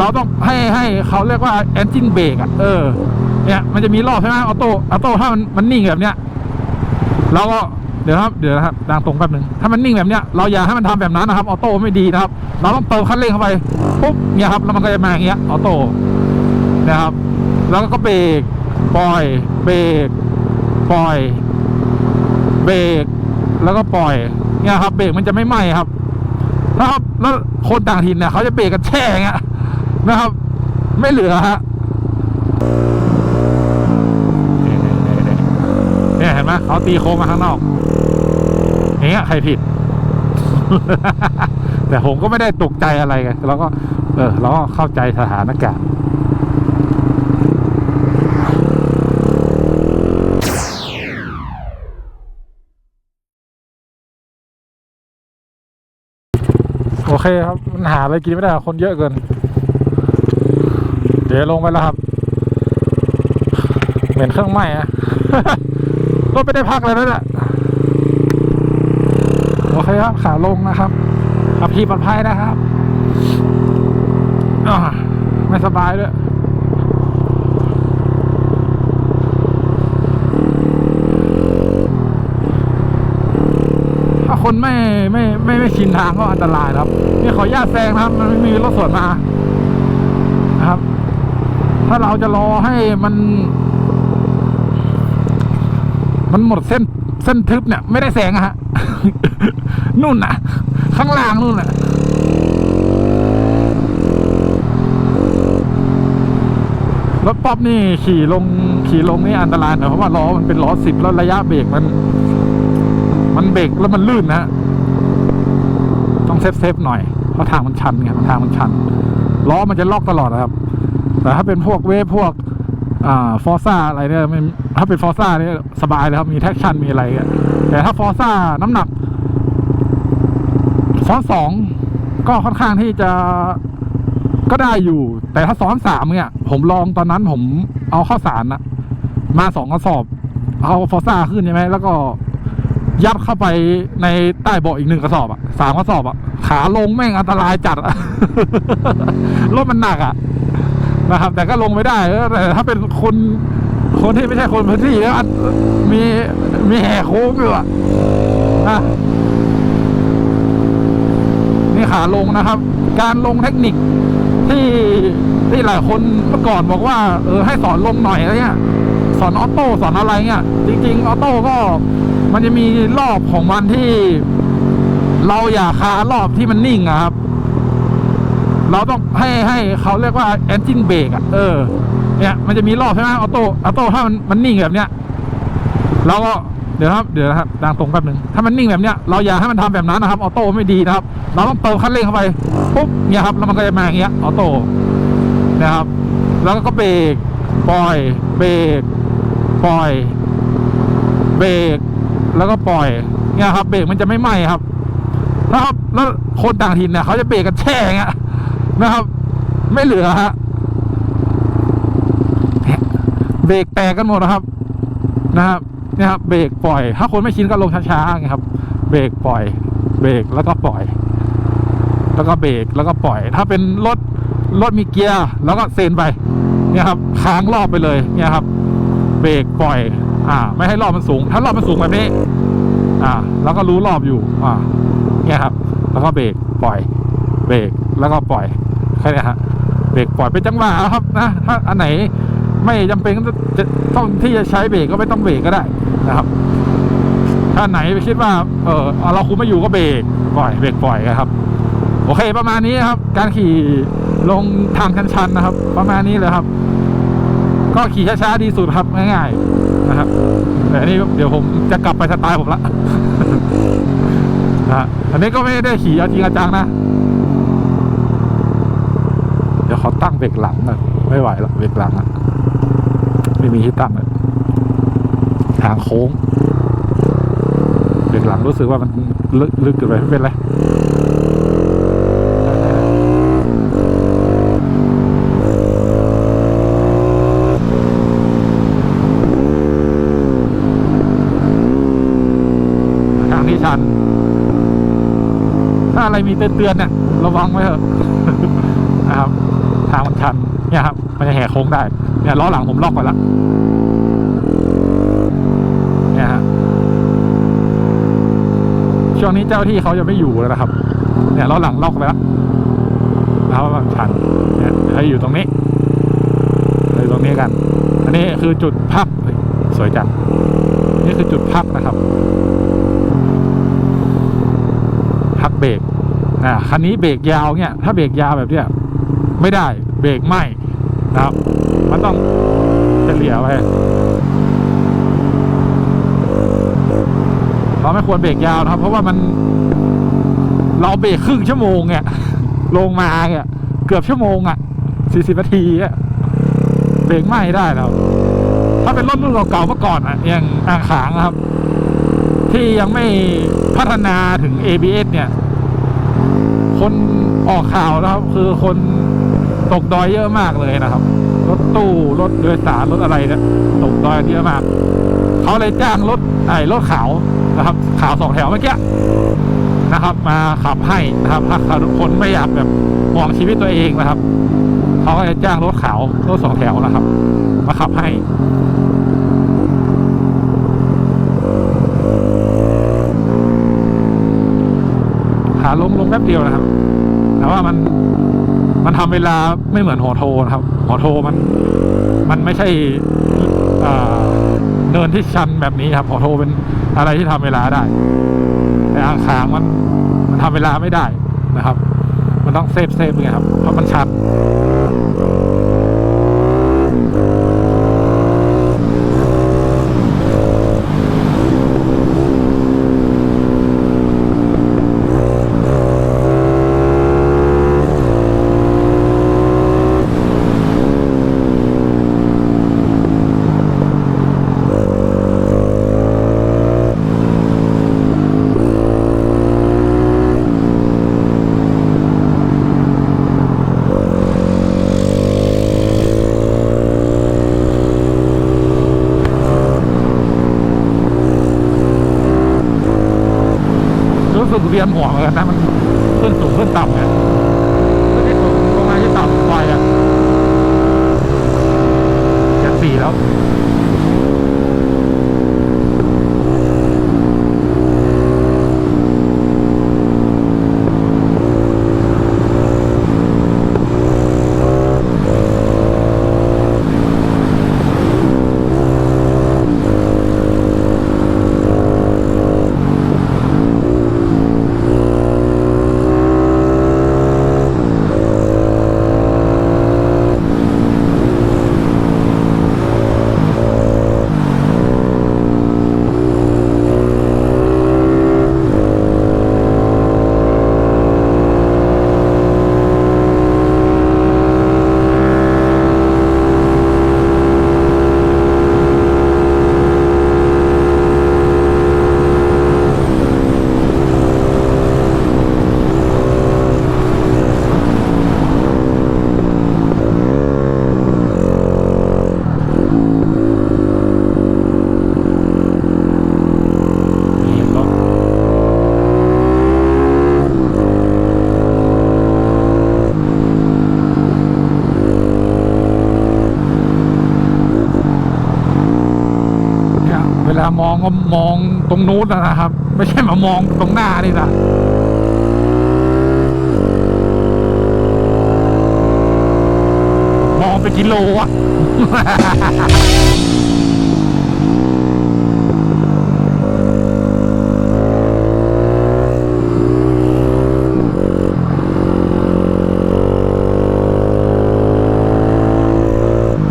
เราต้องให้ให้เขาเรียกว่า engine brake อะเออเนี่ยมันจะมีรอบใช่ไหมออโต้ออโต้ถ้ามันมันนิ่งแบบเนี้ยเราก็เดี๋ยวครับเดี๋ยวครับดังตรงแป๊บหนึ่งถ้ามันนิ่งแบบเนี้ยเราอย่าให้มันทำแบบนั้นนะครับออโต้ไม่ดีนะครับ เราต้องเติมคันเร่งเข้าไปปุ๊บเนี่ยครับแล้วมันก็จะมาอย่างเงี้ยออโต้นะครับ แล้วก็เบรกปล่อยเบรกปล่อยเบรกแล้วก็ปล่อยเนี่ยครับเบรกมันจะไม่ไหม้ครับนะครับแล้วคนต่างถิ่นเนี่ยเขาจะเบรกกันแช่อย่างเงี้ย นะครับ ไม่เหลือฮะเนี่ยเห็นไหมเขาตีโค้งมาข้างนอกอย่างเงี้ยใครผิด แต่ผมก็ไม่ได้ตกใจอะไรไงเราก็ เออเราก็เข้าใจสถานการณ์โอเคครับมันหาอะไรกินไม่ได้คนเยอะเกิน เดี๋ยวลงไปแล้วครับ เหม็นเครื่องไหม้อะรถไม่ได้พักเลยนั่นแหละโอเคครับขาลงนะครับขับขี่ปลอดภัยนะครับอไม่สบายด้วยถ้าคนไม่ไม่ไม่ไม่ชินทางก็อันตรายนะครับนี่ขอญาตแซงนะครับ มันไม่มีรถสวนมา ถ้าเราจะรอให้มัน มันหมดเส้นเส้นทึบเนี่ย ไม่ได้แซงอะฮะ นู่นนะข้างล่างนู่นน่ะรถป๊อปนี่ขี่ลงขี่ลงนี่อันตรายหน่อยเพราะว่าล้อมันเป็นล้อสิบแล้วระยะเบรกมัน มันเบรกแล้วมันลื่นนะฮะต้องเซฟเซฟหน่อยเพราะทางมันชันไงทางมันชันล้อมันจะล็อกตลอดนะครับ แต่ถ้าเป็นพวกเวฟพวกอ่าฟอร์ซ่าอะไรเนี่ยถ้าเป็นฟอร์ซ่าเนี่ยสบายเลยครับ มีแท็กชันมีอะไรอแต่ถ้าฟอร์ซ่าน้ำหนักซ้อนสองก็ค่อนข้างที่จะก็ได้อยู่ แต่ถ้าซ้อนสามเนี่ย ผมลองตอนนั้นผมเอาข้าวสารนะมาสองกระสอบ เอาฟอร์ซ่าขึ้นใช่ไหมแล้วก็ยัดเข้าไปในใต้เบาะอีกหนึ่งกระสอบอะสามกระสอบอะขาลงแม่งอันตรายจัดอะรถมันหนักอะ นะครับ แต่ก็ลงไม่ได้แต่ถ้าเป็นคนคนที่ไม่ใช่คนพื้นที่แล้วมีมีแห่โค้งอยู่อะนะนี่ขาลงนะครับ การลงเทคนิคที่ที่หลายคนเมื่อก่อนบอกว่า เออให้สอนลงหน่อยอะไรเงี้ยสอนออโต้สอนอะไรเงี้ยจริงๆออโต้ก็มันจะมีรอบของมันที่ เราอย่าคารอบที่มันนิ่งอะครับ เราต้องให้ให้เขาเรียกว่า engine brake อะเออเนี่ยมันจะมีรอบใช่ไหมออโต้ออโต้ถ้ามันมันนิ่งแบบเนี้ยเราก็เดี๋ยวครับเดี๋ยวนะครับดังตรงแป๊บหนึ่งถ้ามันนิ่งแบบเนี้ยเราอย่าให้มันทำแบบนั้นนะครับออโต้ไม่ดีนะครับ เราต้องเติมคันเร่งเข้าไปปุ๊บเนี่ยครับแล้วมันก็จะมาอย่างเงี้ยออโต้นะครับ แล้วก็เบรกปล่อย เบรกปล่อย เบรกแล้วก็ปล่อยเนี่ยครับ เบรกมันจะไม่ไหม้ครับนะครับแล้วคนต่างถิ่นเนี่ยเขาจะเบรกกันแช่อย่างเงี้ย นะครับ ไม่เหลือฮะเบรกแตกกันหมดนะครับ นะครับเนี่ยครับเบรกปล่อย ถ้าคนไม่ชินก็ลงช้าๆไงครับ เบรกปล่อย เบรกแล้วก็ปล่อย แล้วก็เบรกแล้วก็ปล่อย ถ้าเป็นรถรถมีเกียร์แล้วก็เซนไป เนี่ยครับค้างรอบไปเลย เนี่ยครับ เบรกปล่อย อ่า ไม่ให้รอบมันสูง ถ้ารอบมันสูงแบบนี้ อ่า แล้วก็รู้รอบอยู่ อ่า เนี่ยครับ แล้วก็เบรกปล่อย เบรกแล้วก็ปล่อย แค่นี้ฮะเบรกปล่อยเป็นจังหวะครับนะถ้าอันไหนไม่จำเป็นจะต้องที่จะใช้เบรกก็ไม่ต้องเบรกก็ได้นะครับ ถ้าไหนไปคิดว่าเออเราคุมไม่อยู่ก็เบรกปล่อยเบรกปล่อยครับ โอเคประมาณนี้ครับ การขี่ลงทางชันๆนะครับ ประมาณนี้เลยครับ ก็ขี่ช้าๆดีสุดครับง่ายๆนะครับแต่อันนี้เดี๋ยวผมจะกลับไปสไตล์ผมละนะฮะอันนี้ก็ไม่ได้ขี่เอาจริงเอาจังนะ เขอตั้งเบรกหลังน่อยไม่ไหวแล้วเบรกหลังอะไม่มีที่ตั้งเลยทางโค้งเบรกหลังรู้สึกว่ามันลึกลึกเกินไปไม่เป็นไรทางที่ชัน ถ้าอะไรมีเตือนๆเนี่ยระวังไว้เถอะนะครับ ทางมันชันเนี่ยครับมันจะแหกโค้งได้เนี่ยล้อหลังผมล็อกไปแล้วเนี่ยฮะช่วงนี้เจ้าที่เขาจะไม่อยู่แล้วนะครับ เนี่ยล้อหลังล็อกไปแล้วแล้วมันชันเนี่ยให้อยู่ตรงนี้ให้อยู่ตรงนี้กัน อันนี้คือจุดพักสวยจังนี่คือจุดพักนะครับพักเบรกอ่าคันนี้เบรกยาวเนี่ย ถ้าเบรกยาวแบบเนี้ย ไม่ได้เบรกไหมนะครับ มันต้องเฉลี่ยไว้เราไม่ควรเบรกยาวนะครับ เพราะว่ามันเราเบรกครึ่งชั่วโมงเนี่ยลงมาเนี่ยเกือบชั่วโมงอะสี่สิบนาทีอะเบรกไหมได้แล้วถ้าเป็นรถรุ่นเก่าๆเมื่อก่อนอะอย่างอ่างขางครับ ที่ยังไม่พัฒนาถึง ABS เนี่ย คนออกข่าวนะครับ คือคน ตกดอยเยอะมากเลยนะครับ รถตู้รถโดยสารรถอะไรเนี่ยตกดอยเยอะมาก เขาเลยจ้างรถไอ้รถขาวนะครับ ขาวสองแถวเมื่อกี้นะครับ มาขับให้นะครับถ้าทุกคนไม่อยากแบบห่วงชีวิตตัวเองนะครับเขาก็จะจ้างรถขาวรถสองแถวนะครับ มาขับให้ขาลงลงแป๊บเดียวนะครับ แต่ว่ามัน มันทำเวลาไม่เหมือนหอโทนะครับหอโทมัน มันไม่ใช่เนินที่ชันแบบนี้ครับหอโทเป็นอะไรที่ทำเวลาได้ แต่อ่างขางมันมันทำเวลาไม่ได้นะครับ มันต้องเซฟเซฟไงครับเพราะมันชัน เรียนหัวเหมือนกันนะมันขึ้นสูงขึ้นต่ำเนี่ยขึ้นที่สูงลงมาที่ต่ำไปอะจะสี่แล้ว นี่รถเนี่ยเวลามองก็มองตรงนู้นนะครับ ไม่ใช่มามองตรงหน้านี่นะมองเป็นกิโลอะ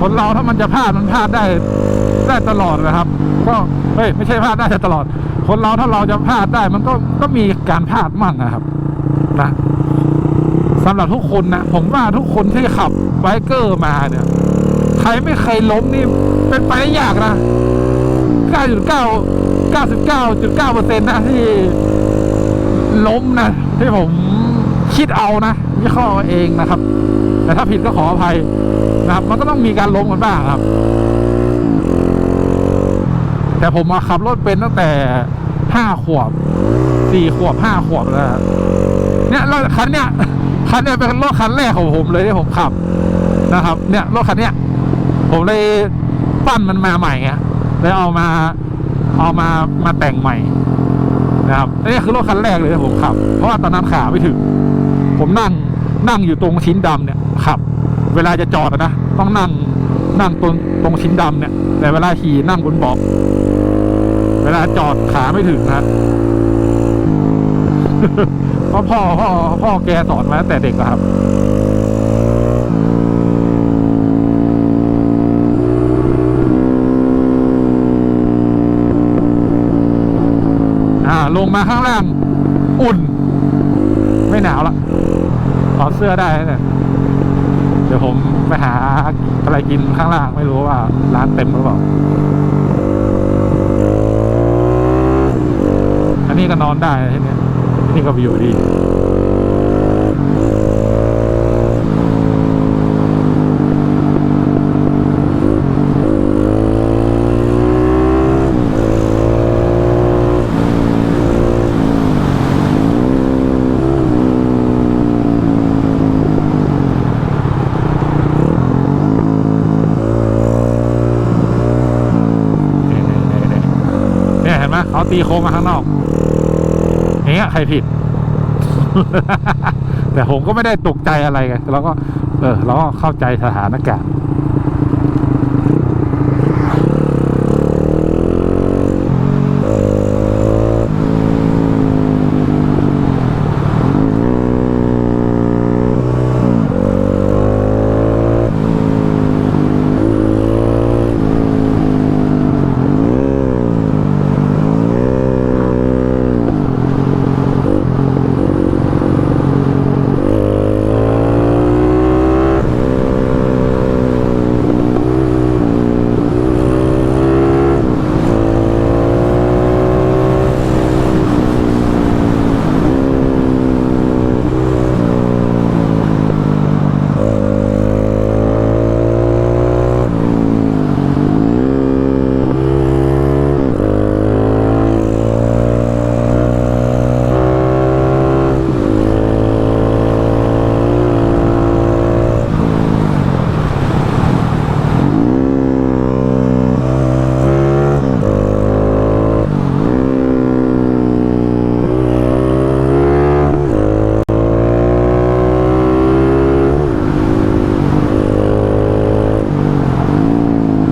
คนเราถ้ามันจะพลาดมันพลาดได้ ได้ตลอดนะครับ ก็เฮ้ยไม่ใช่พลาดได้ตลอด คนเราถ้าเราจะพลาดได้ มันก็ก็มีการพลาดมั่งนะครับนะสำหรับทุกคนนะผมว่าทุกคนที่ขับไบเกอร์มาเนี่ย ใครไม่เคยล้มนี่เป็นไปได้ยากนะ 9.9 99.9เปอร์เซ็นต์นะที่ล้มนะที่ผมคิดเอานะวิเคราะห์เอเองนะครับ แต่ถ้าผิดก็ขออภัยนะครับ มันก็ต้องมีการล้มกันบ้างครับ แต่ผมมาขับรถเป็นตั้งแต่ห้าขวบสี่ขวบห้าขวบแล้วเนี่ยรถคันเนี้ยคันเนี้ยเป็นรถคันแรกของผมเลยที่ผมขับนะครับ เนี่ยรถคันเนี้ยผมเลยปั้นมันมาใหม่ไงเลยเอามาเอามามาแต่งใหม่นะครับนนี้คือรถคันแรกเลยที่ผมขับ เพราะว่าตอนนั้นขาไม่ถึง ผมนั่งนั่งอยู่ตรงชิ้นดำเนี่ยขับ เวลาจะจอดนะต้องนั่งนั่งตรงตรงชิ้นดำเนี่ย แต่เวลาขี่นั่งบนเบาะ วลาจอดขาไม่ถึงนะเพราะพ่อพ่อพ่อแกสอนมาแต่เด็กครับอ่าลงมาข้างล่าง อุ่น ไม่หนาวละถอดเสื้อได้เนี่ยเดี๋ยวผมไปหาอะไรกินข้างล่างไม่รู้ว่า ร้านเต็มหรือเปล่า นี้ก็นอนได้ที่เนี้ยที่นี่ก็วิวดีเนี่ยเนี่ยเนี่ยเนี่ยเนี่ยเห็นไหมเขาตีโค้งมาข้างนอก อย่างเงี้ยใครผิด แต่ผมก็ไม่ได้ตกใจอะไรไงเราก็ เออเราก็เข้าใจสถานการณ์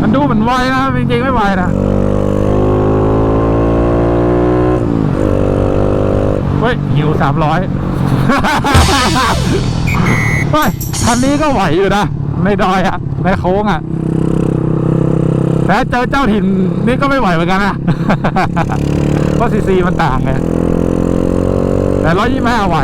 มันดูเหมือนไวนะจริงๆไม่ไวนะเฮ้ยหิวสามร้อยไปคันนี้ก็ไหวอยู่นะในดอยอะในโค้งอะแต่เจอเจ้าถิ่นนี่ก็ไม่ไหวเหมือนกันนะเพราะซีซีมันต่างไงแต่ร้อยยี่ห้าไหว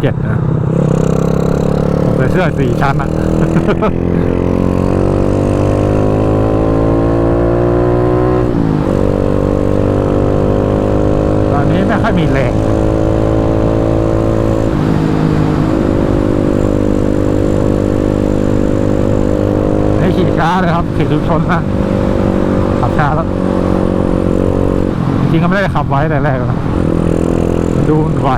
เจ็ดนะผมใส่เสื้อสี่ชั้นอะตอนนี้ไม่ค่อยมีแรงให้ขี่ช้าเลยครับขี่ชุมชนนะขับช้าแล้วจริงก็ไม่ได้ขับไว้แต่แรกนะดูมันไว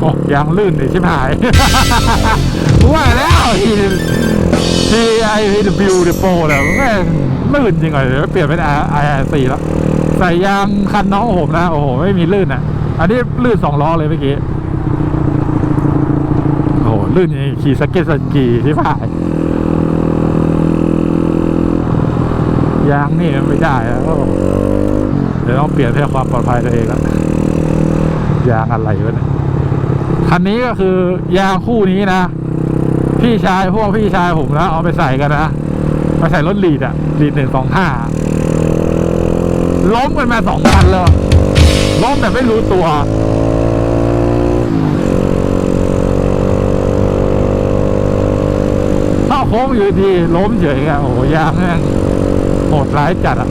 โอ้ ยางลื่นเลยชิบหายว่าแล้วทีทีไอพีดบิวเดโปเนี่ยแม่ลื่นจริงเลยเดี๋ยวเปลี่ยนเป็นไอไอซีแล้วใส่ยางคันน้องผมนะโอ้โหไม่มีลื่นอะ อันนี้ลื่นสองล้อเลยเมื่อกี้โอ้โหลื่นย่างนี้ขี่สเก็ตสกีที่ผ่ายยางนี่ไม่ได้แล้วเดี๋ยวต้องเปลี่ยนเพื่อความปลอดภัยตัวเองแล้วยางอะไรวะเนี่ย คันนี้ก็คือยางคู่นี้นะ พี่ชายพวกพี่ชายผมนะเอาไปใส่กันนะไปใส่รถลีดอะลีดหนึ่งสองห้าล้มกันมาสองคันเลยล้มแบบไม่รู้ตัวเข้าโค้งอยู่ดีล้มเฉยอะโอ้ยางแม่งโหดร้ายจัดอะ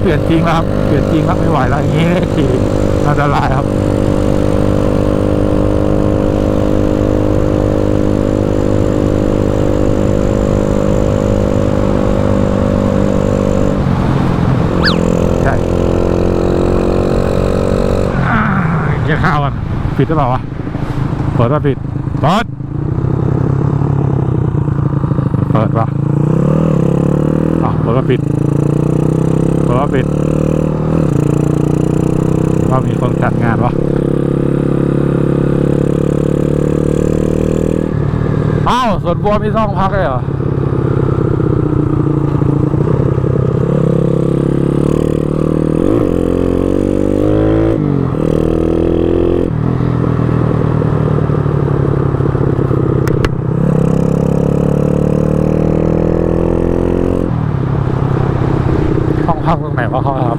เปลี่ยนจริงแล้วครับ เปลี่ยนจริงครับไม่ไหวแล้วอย่างนี้ขี่อันตรายครับใช่อ่าเกี่ยวข้าวกันปิดหรือเปล่าวะเปิดว่าปิดเปิดเปิดปะอะเปิดว่าปิด เปิดว่าปิดว่ามีคนจัดงานวะอ้าวสวนบัวมีซ่องพักเลยเหรอ ห้องพักตรงไหนวะเขาครับ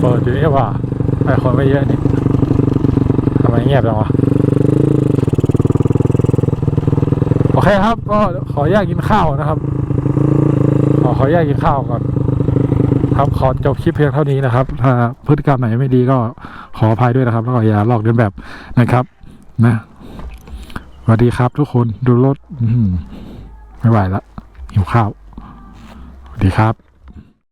เปิดอยู่นี่ว่าแต่คนไม่เยอะนี่ทำไมเงียบจังวะโอเคครับก็ขออนุญาตกินข้าวนะครับ ขอขออนุญาตกินข้าวก่อนครับขอจบคลิปเพียงเท่านี้นะครับ ถ้าพฤติกรรมไหนไม่ดีก็ขออภัยด้วยนะครับ แล้วก็อย่าลอกเลียนแบบนะครับ นะสวัสดีครับทุกคนดูรถไม่ไหวละหิวข้าว สวัสดีครับ